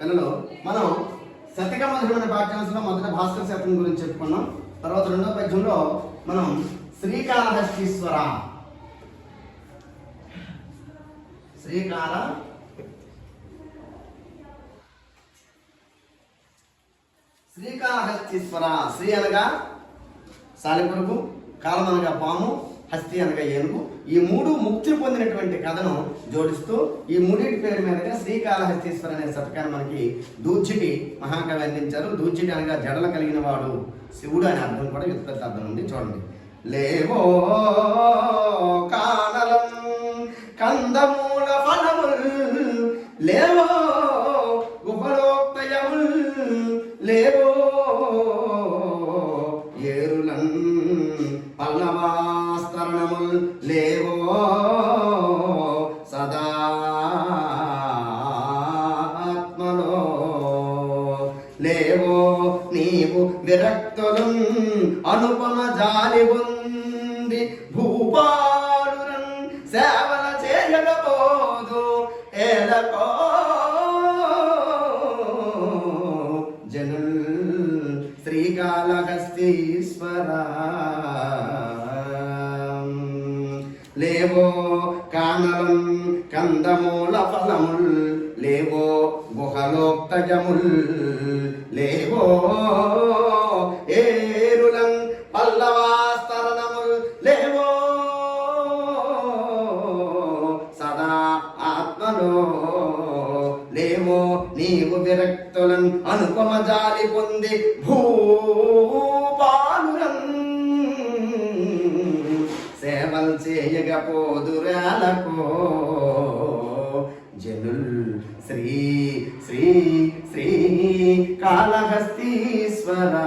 పిల్లలు మనం శతక మధురమైన పాఠ్యాంశంలో మొదట భాస్కర శతకం గురించి చెప్పుకున్నాం. తర్వాత రెండో పద్యంలో మనం శ్రీకాళహస్తీశ్వర. శ్రీకాళ శ్రీకాళహస్తీశ్వర. శ్రీ అనగా సాలిపురుగు కాలం అనగా పాము. హస్తి అనగా ఏనుగు. ఈ మూడు ముక్తి పొందినటువంటి కథను జోడిస్తూ ఈ మూడింటి పేరు మీదగా శ్రీకాళహస్తీశ్వర అనే శతకాన్ని మనకి దూచిటి మహాకవి అందించారు. దూచిటి అనగా జడల కలిగిన వాడు. శివుడు అనే అర్థం కూడా వ్యుత్పత్తి అర్థం ఉంది. చూడండి. లేవో కానలం కందమూల ఫలముల్. లేవో గుహలోక్తయముల్. లేవో ఏరులం పల్లవా లేవో నీవు విరక్తులు అనుపమ జాలి ఉంది భూపాలు సేవల చేయకపోదు ఏలకో జనుల్ శ్రీకాళహస్తీశ్వర. లేవో కానలం కందమూల ఫలముల్ లేవో గుహలోక్తజముల్. ఏరులం పల్లవాస్తరణముల్ లేవో. సదా ఆత్మలో లేవో. నీవు విరక్తులను అనుపమ జాలి పొంది భూపాలురం. సేవలు చేయకపోదురాలకో కాళహస్తీశ్వరా.